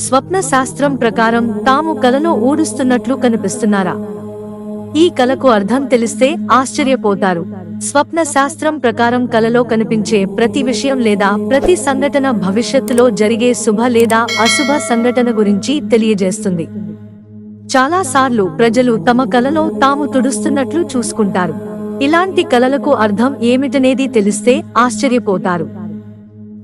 స్వప్న శాస్త్రం ప్రకారం తాము కలలో ఊడుస్తున్నట్లు కనిపిస్తున్నారా? ఈ కలకు అర్థం తెలిస్తే ఆశ్చర్యపోతారు. స్వప్న శాస్త్రం ప్రకారం కలలో కనిపించే ప్రతి విషయం లేదా ప్రతి సంఘటన భవిష్యత్తులో జరిగే శుభ లేదా అశుభ సంఘటన గురించి తెలియజేస్తుంది. చాలాసార్లు ప్రజలు తమ కలలో తాము తుడుస్తున్నట్లు చూసుకుంటారు. ఇలాంటి కలలకు అర్థం ఏమిటనేది తెలిస్తే ఆశ్చర్యపోతారు.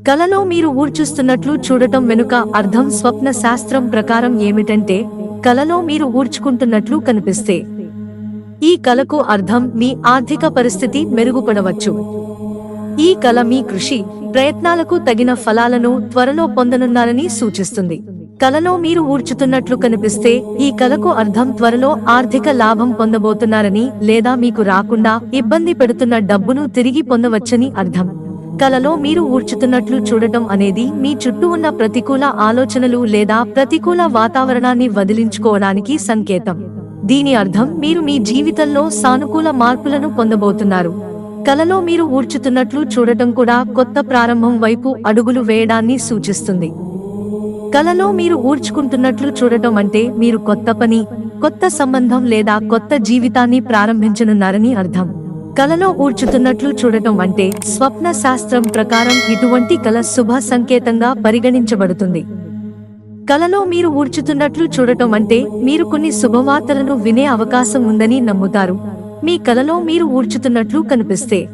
కలలో మీరు ఊర్చుస్తున్నట్లు చూడటం వెనుక అర్థం స్వప్న శాస్త్రం ప్రకారం ఏమిటంటే కలలో మీరు ఊడ్చుకుంటున్నట్లు కనిపిస్తే. ఈ కలకు అర్థం మీ ఆర్థిక పరిస్థితి మెరుగుపడవచ్చు. ఈ కల మీ కృషి ప్రయత్నాలకు తగిన ఫలాలను త్వరలో పొందనున్నారని సూచిస్తుంది. కలలో మీరు ఊడ్చుతున్నట్లు కనిపిస్తే ఈ కలకు అర్థం త్వరలో ఆర్థిక లాభం పొందబోతున్నారని లేదా మీకు రాకుండా ఇబ్బంది పెడుతున్న డబ్బును తిరిగి పొందవచ్చని అర్థం. కలలో మీరు ఊడ్చుతున్నట్లు చూడటం అనేది మీ చుట్టూ ఉన్న ప్రతికూల ఆలోచనలు లేదా ప్రతికూల వాతావరణాన్ని వదిలించుకోవడానికి సంకేతం. దీని అర్థం మీరు మీ జీవితంలో సానుకూల మార్పులను పొందబోతున్నారు. కలలో మీరు ఊడ్చుతున్నట్లు చూడటం కూడా కొత్త ప్రారంభం వైపు అడుగులు వేయడాన్ని సూచిస్తుంది. కలలో మీరు ఊడ్చుకుంటున్నట్లు చూడటం అంటే మీరు కొత్త పని కొత్త సంబంధం లేదా కొత్త జీవితాన్ని ప్రారంభించనున్నారని అర్థం. కలలో ఊడ్చుతున్నట్లు చూడటం అంటే స్వప్న శాస్త్రం ప్రకారం ఇటువంటి కల శుభ సంకేతంగా పరిగణించబడుతుంది. కలలో మీరు ఊడ్చుతున్నట్లు చూడటం అంటే మీరు కొన్ని శుభవార్తలను వినే అవకాశం ఉందని నమ్ముతారు. మీ కలలో మీరు ఊడ్చుతున్నట్లు కనిపిస్తే.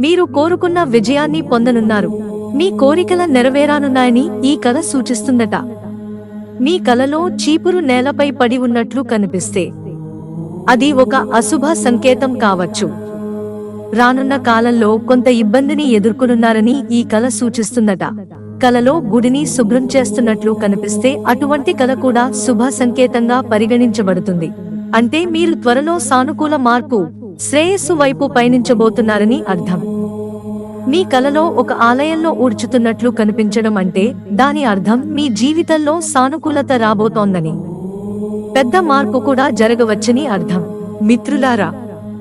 మీరు కోరుకున్న విజయాన్ని పొందనున్నారు. మీ కోరికల నెరవేరానున్నాయని ఈ కథ సూచిస్తుందట. మీ కలలో చీపురు నేలపై పడి ఉన్నట్లు కనిపిస్తే. అది ఒక అశుభ సంకేతం కావచ్చు. రానున్న కాలంలో కొంత ఇబ్బందిని ఎదుర్కొనున్నారని ఈ కల సూచిస్తుందట కలలో గుడిని శుభ్రం చేస్తున్నట్లు కనిపిస్తే అటువంటి కల కూడా శుభ సంకేతంగా పరిగణించబడుతుంది. అంటే మీరు త్వరలో సానుకూల మార్పు శ్రేయస్సు వైపు పయనించబోతున్నారని అర్థం. మీ కలలో ఒక ఆలయంలో ఊడ్చుతున్నట్లు కనిపించడం అంటే దాని అర్థం మీ జీవితంలో సానుకూలత రాబోతోందని. పెద్ద మార్పు కూడా జరగవచ్చని అర్థం. మిత్రులారా